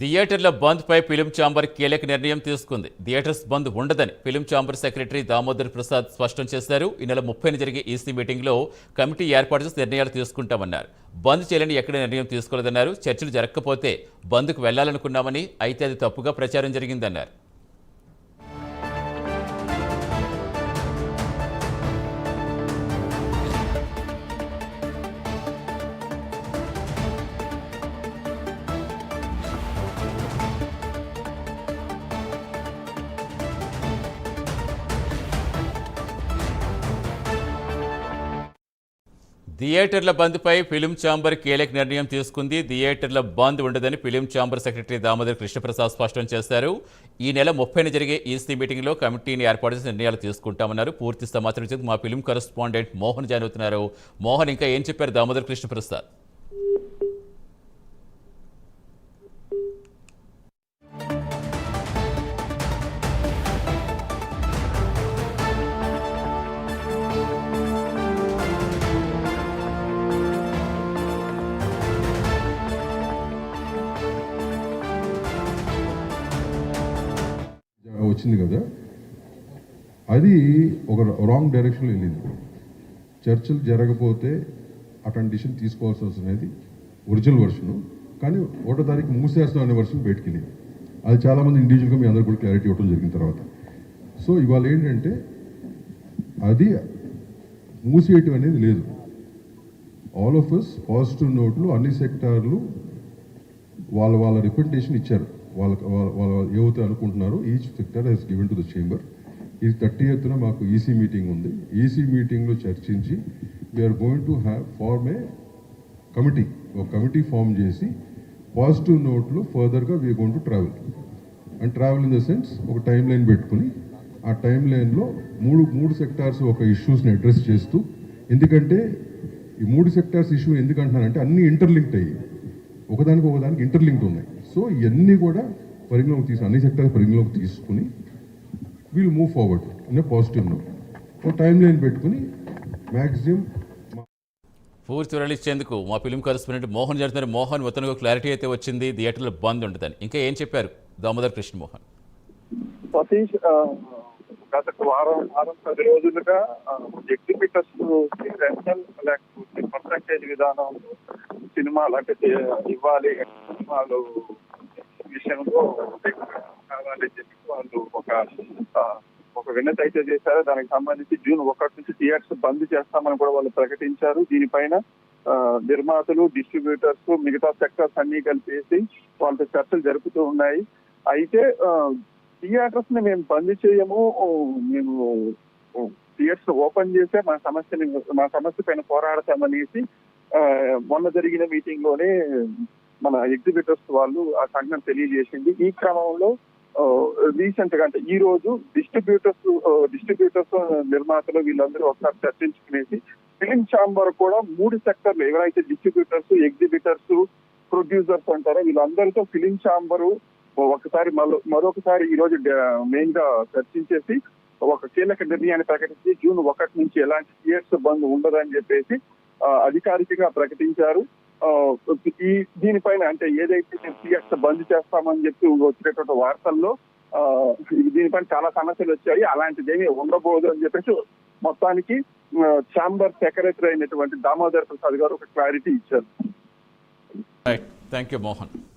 థియేటర్ల బంద్ పై film chamber కీలక నిర్ణయం తీసుకుంది. థియేటర్స్ బంద్ ఉండదని film chamber secretary Damodar Prasad స్పష్టం చేశారు. ఈ నెల ముప్పైన జరిగే ఈసీ మీటింగ్లో కమిటీ ఏర్పాటు చేసి నిర్ణయాలు తీసుకుంటామన్నారు. బంద్ చేయాలని ఎక్కడ నిర్ణయం తీసుకోలేదన్నారు. చర్చలు జరగకపోతే బంద్కు వెళ్ళాలనుకున్నామని అయితే అది తప్పుగా ప్రచారం జరిగిందన్నారు. థియేటర్ల బంద్పై ఫిలిం ఛాంబర్ కీలక నిర్ణయం తీసుకుంది. థియేటర్ల బంద్ ఉండదని film chamber secretary Damodar Krishnaprasad స్పష్టం చేశారు. ఈ నెల ముప్పైన జరిగే ఈసీ మీటింగ్లో కమిటీని ఏర్పాటు చేసి నిర్ణయాలు తీసుకుంటామన్నారు. పూర్తి సమాచారం ఇచ్చేందుకు మా ఫిలిం కరస్పాండెంట్ మోహన్ జాయిన్ అవుతున్నారు. మోహన్ ఇంకా ఏం చెప్పారు దామోదర్ కృష్ణప్రసాద్? వచ్చింది కదా అది ఒక రాంగ్ డైరెక్షన్లో వెళ్ళింది. చర్చలు జరగకపోతే అటువంటి డిసిషన్ తీసుకోవాల్సి వస్తున్నది ఒరిజినల్ వర్షను కానీ ఒకటో తారీఖు మూసేస్తాం అనే వర్షన్ బయటకెళ్ళింది అది చాలామంది ఇండివిజువల్గా మీ అందరు కూడా క్లారిటీ ఇవ్వడం జరిగిన తర్వాత. సో ఇవాళ ఏంటంటే అది మూసేయటం అనేది లేదు. ఆల్ ఆఫ్ అస్ పాజిటివ్ నోట్లు అన్ని సెక్టార్లు వాళ్ళ వాళ్ళ రిప్రజెంటేషన్ ఇచ్చారు. వాళ్ళ వాళ్ళ వాళ్ళ ఏవైతే అనుకుంటున్నారో each sector has given to the chamber ఈ థర్టీ ఎత్తున మాకు ఈసీ మీటింగ్ ఉంది. ఈసీ మీటింగ్లో చర్చించి we're going to have form a committee ఒక కమిటీ ఫామ్ చేసి పాజిటివ్ నోట్లో ఫర్దర్గా we gone to travel and travel in the sense ఒక టైం లైన్ పెట్టుకుని ఆ టైం లైన్లో మూడు మూడు సెక్టార్స్ ఒక ఇష్యూస్ని అడ్రస్ చేస్తూ ఎందుకంటే ఈ మూడు సెక్టార్స్ ఇష్యూ ఎందుకంటున్నానంటే అన్ని ఇంటర్లింక్డ్ అయ్యి ఒకదానికి ఒకదానికి ఇంటర్లింక్డ్ ఉన్నాయి. సో ఇవన్నీ కూడా పరిగణలోకి తీసు అన్ని సెక్టార్స్ పరిగణలోకి తీసుకుని we'll move forward in positive note ఒక టైం లైన్ పెట్టుకుని మ్యాక్సిమం పూర్తి వివరాలు ఇచ్చేందుకు మా ఫిలిం కరెస్పాండెంట్ మోహన్ జరుగుతున్నారు. మోహన్ మొత్తంగా క్లారిటీ అయితే వచ్చింది. థియేటర్లో బంద్ ఉండదని ఇంకా ఏం చెప్పారు దామోదర్ కృష్ణ మోహన్? సతీష్ ఆ, గత వారం వారం పది రోజులుగా ఎగ్జిబిటర్స్ రెంటల్ లేకపోతే పర్సంటేజ్ విధానం సినిమాలు అంటే ఇవ్వాలి సినిమాలు విషయంలో కావాలని చెప్పి వాళ్ళు ఒక ఒక వినతి అయితే చేశారు. దానికి సంబంధించి జూన్ ఒకటి నుంచి థియేటర్స్ బంద్ చేస్తామని కూడా వాళ్ళు ప్రకటించారు. దీనిపైన నిర్మాతలు డిస్ట్రిబ్యూటర్స్ మిగతా సెక్టర్స్ అన్ని కలిపేసి వాళ్ళతో చర్చలు జరుపుతూ ఉన్నాయి. అయితే థియేటర్స్ని మేము బంద్ చేయము. మేము థియేటర్స్ ఓపెన్ చేస్తే మా సమస్యని మా సమస్య పైన పోరాడతామనేసి మొన్న జరిగిన మీటింగ్లోనే మన ఎగ్జిబిటర్స్ వాళ్ళు ఆ సంఘటన తెలియజేసింది. ఈ క్రమంలో రీసెంట్గా అంటే ఈ రోజు డిస్ట్రిబ్యూటర్స్ డిస్ట్రిబ్యూటర్స్ నిర్మాతలు వీళ్ళందరూ ఒకసారి చర్చించుకునేసి ఫిలిం ఛాంబర్ కూడా మూడు సెక్టర్లు ఎవరైతే డిస్ట్రిబ్యూటర్స్ ఎగ్జిబిటర్స్ ప్రొడ్యూసర్స్ అంటారో వీళ్ళందరితో ఫిలిం ఛాంబరు ఒకసారి మరో- మరొకసారి ఈ రోజు మెయిన్గా చర్చించేసి ఒక కీలక నిర్ణయాన్ని ప్రకటించి జూన్ ఒకటి నుంచి ఎలాంటి థియేటర్స్ బంద్ ఉండదని చెప్పేసి అధికారికంగా ప్రకటించారు. ఈ దీనిపైన అంటే ఏదైతే సిఎస్ బంద్ చేస్తామని చెప్పి వచ్చేటటువంటి వార్తల్లో దీనిపైన చాలా సమస్యలు వచ్చాయి. అలాంటిది ఏమీ ఉండబోదు అని చెప్పేసి మొత్తానికి ఛాంబర్ సెక్రటరీ అయినటువంటి దామోదర్ ప్రసాద్ గారు ఒక క్లారిటీ ఇచ్చారు. Thank you Mohan